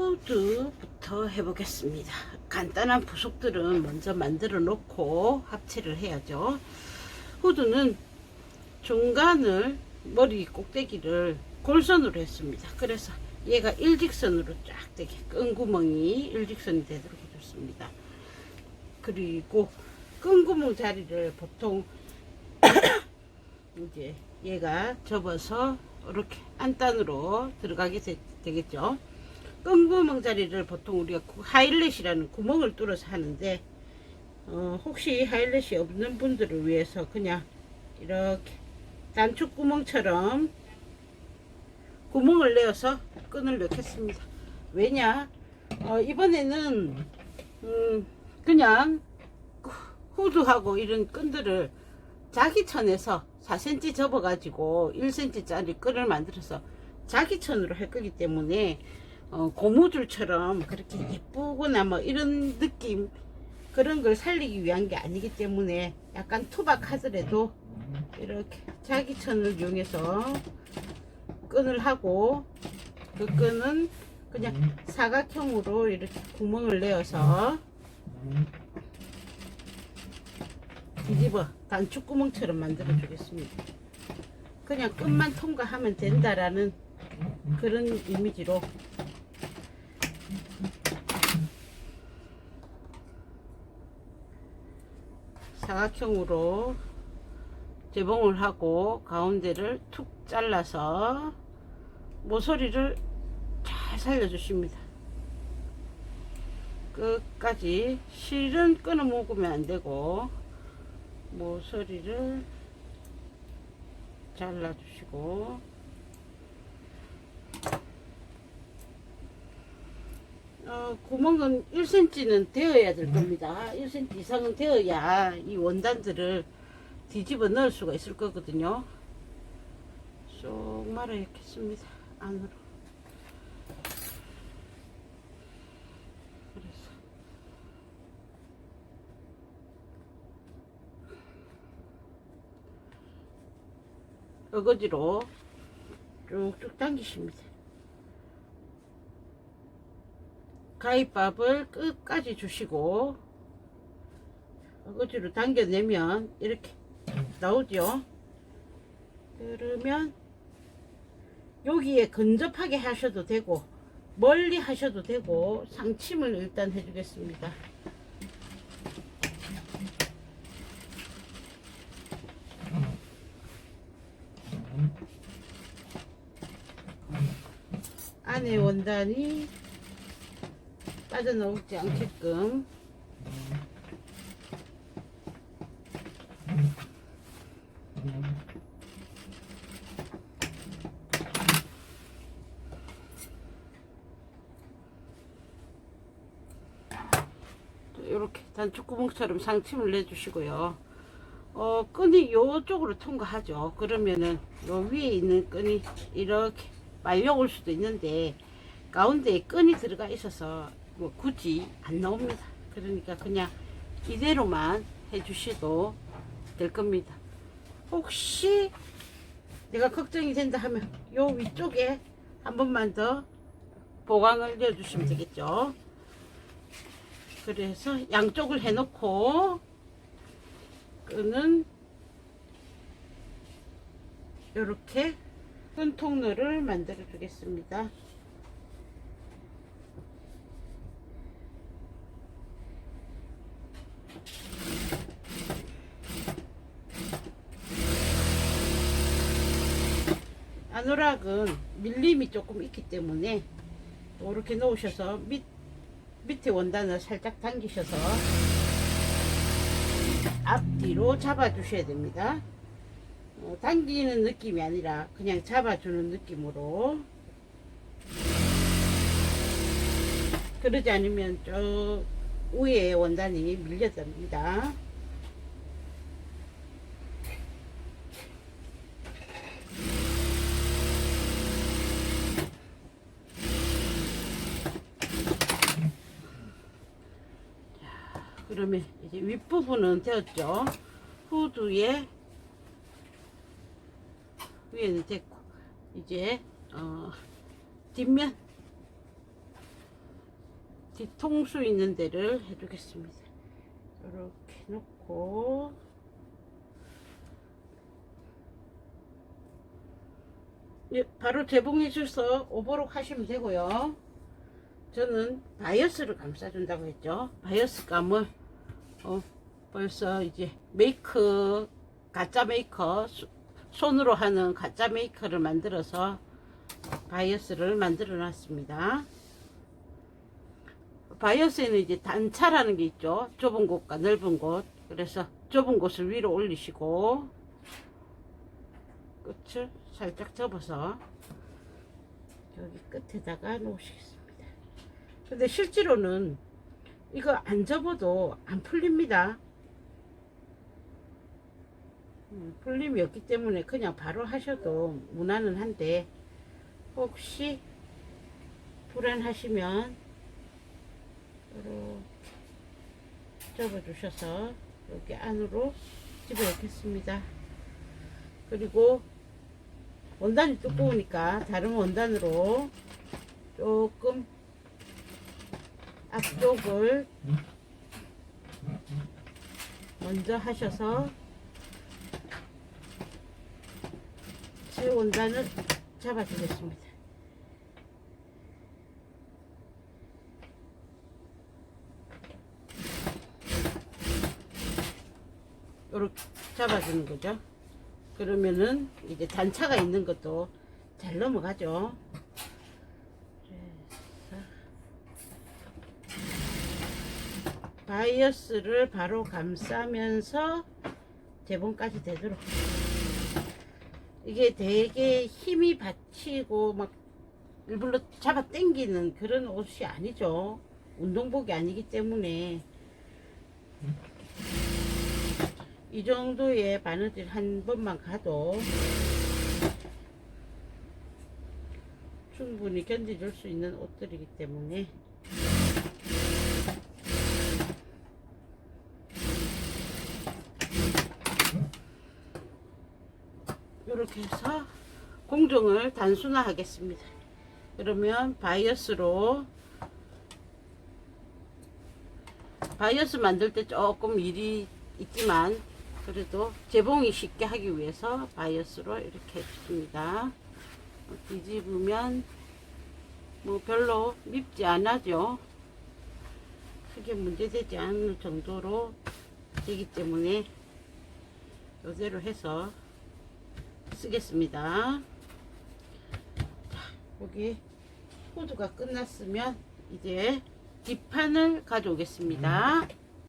후드부터 해보겠습니다. 간단한 부속들은 먼저 만들어 놓고 합체를 해야죠. 후드는 중간을 머리 꼭대기를 골선으로 했습니다. 그래서 얘가 일직선으로 쫙 되게 끈구멍이 일직선이 되도록 해줬습니다. 그리고 끈구멍 자리를 보통 이제 얘가 접어서 이렇게 안단으로 들어가게 되, 되겠죠. 끈구멍 자리를 보통 우리가 구- 하일렛이라는 구멍을 뚫어서 하는데 어, 혹시 하일렛이 없는 분들을 위해서 그냥 이렇게 단축 구멍처럼 구멍을 내어서 끈을 넣겠습니다. 왜냐? 어, 이번에는 음, 그냥 후드하고 이런 끈들을 자기 천에서 4cm 접어 가지고 1cm짜리 끈을 만들어서 자기 천으로 할 거기 때문에 어, 고무줄처럼 그렇게 예쁘거나 뭐 이런 느낌 그런 걸 살리기 위한 게 아니기 때문에 약간 투박하더라도 이렇게 자기 천을 이용해서 끈을 하고 그 끈은 그냥 사각형으로 이렇게 구멍을 내어서 뒤집어 단축 구멍처럼 만들어 주겠습니다. 그냥 끝만 통과하면 된다라는 그런 이미지로 사각형으로 재봉을 하고 가운데를 툭 잘라서 모서리를 잘 살려주십니다. 끝까지 실은 끊어 먹으면 안 되고 모서리를 잘라주시고 어, 구멍은 1cm는 되어야 될 겁니다. 1cm 이상은 되어야 이 원단들을 뒤집어 넣을 수가 있을 거거든요. 쏙 말아 넣겠습니다. 안으로. 그래서 어거지로 쭉쭉 당기십니다. 가위밥을 끝까지 주시고 어거지로 당겨내면 이렇게 나오죠. 그러면 여기에 근접하게 하셔도 되고 멀리 하셔도 되고 상침을 일단 해주겠습니다. 안에 원단이 빠져나오지 않게끔 이렇게 단축구멍처럼 상침을 내주시고요. 어, 끈이 요쪽으로 통과하죠. 그러면은 요 위에 있는 끈이 이렇게 말려 올 수도 있는데 가운데에 끈이 들어가 있어서 뭐 굳이 안 나옵니다. 그러니까 그냥 이대로만 해주셔도 될 겁니다. 혹시 내가 걱정이 된다 하면 요 위쪽에 한 번만 더 보강을 넣어주시면 되겠죠. 그래서 양쪽을 해놓고 끈은 이렇게 끈 통로를 만들어 주겠습니다. 아노락은 밀림이 조금 있기 때문에 이렇게 놓으셔서 밑, 밑에 원단을 살짝 당기셔서 앞뒤로 잡아주셔야 됩니다. 어, 당기는 느낌이 아니라 그냥 잡아주는 느낌으로 그러지 않으면 저 위에 원단이 밀려듭니다. 그러면 이제 윗부분은 되었죠. 후드에 위에는 됐고 이제 어, 뒷면 뒤통수 있는 데를 해주겠습니다. 이렇게 놓고 예, 바로 재봉해 주셔서 오버록 하시면 되고요. 저는 바이어스를 감싸준다고 했죠. 바이어스 감을 어, 벌써 이제 메이크 가짜 메이커 수- 손으로 하는 가짜 메이커를 만들어서 바이어스를 만들어 놨습니다. 바이어스에는 이제 단차라는 게 있죠. 좁은 곳과 넓은 곳. 그래서 좁은 곳을 위로 올리시고 끝을 살짝 접어서 여기 끝에다가 놓으시겠습니다. 근데 실제로는 이거 안 접어도 안 풀립니다. 음, 풀림이 없기 때문에 그냥 바로 하셔도 무난은 한데 혹시 불안하시면 접어주셔서 여기 안으로 집어넣겠습니다. 그리고 원단이 두꺼우니까 다른 원단으로 조금 앞쪽을 먼저 하셔서 제 원단을 잡아주겠습니다. 이렇게 잡아주는 거죠. 그러면은 이제 단차가 있는 것도 잘 넘어가죠. 그래서 바이어스를 바로 감싸면서 재봉까지 되도록 이게 되게 힘이 받치고 막 일부러 잡아 당기는 그런 옷이 아니죠. 운동복이 아니기 때문에. 이 정도의 바느질 한 번만 가도 충분히 견디줄 수 있는 옷들이기 때문에 이렇게 해서 공정을 단순화 하겠습니다. 그러면 바이어스로 바이어스 만들 때 조금 일이 있지만 그래도 재봉이 쉽게 하기 위해서 바이어스로 이렇게 해줍니다. 뒤집으면 뭐 별로 밉지 않아죠. 크게 문제되지 않을 정도로 되기 때문에 이대로 해서 쓰겠습니다. 자, 여기 호두가 끝났으면 이제 뒷판을 가져오겠습니다.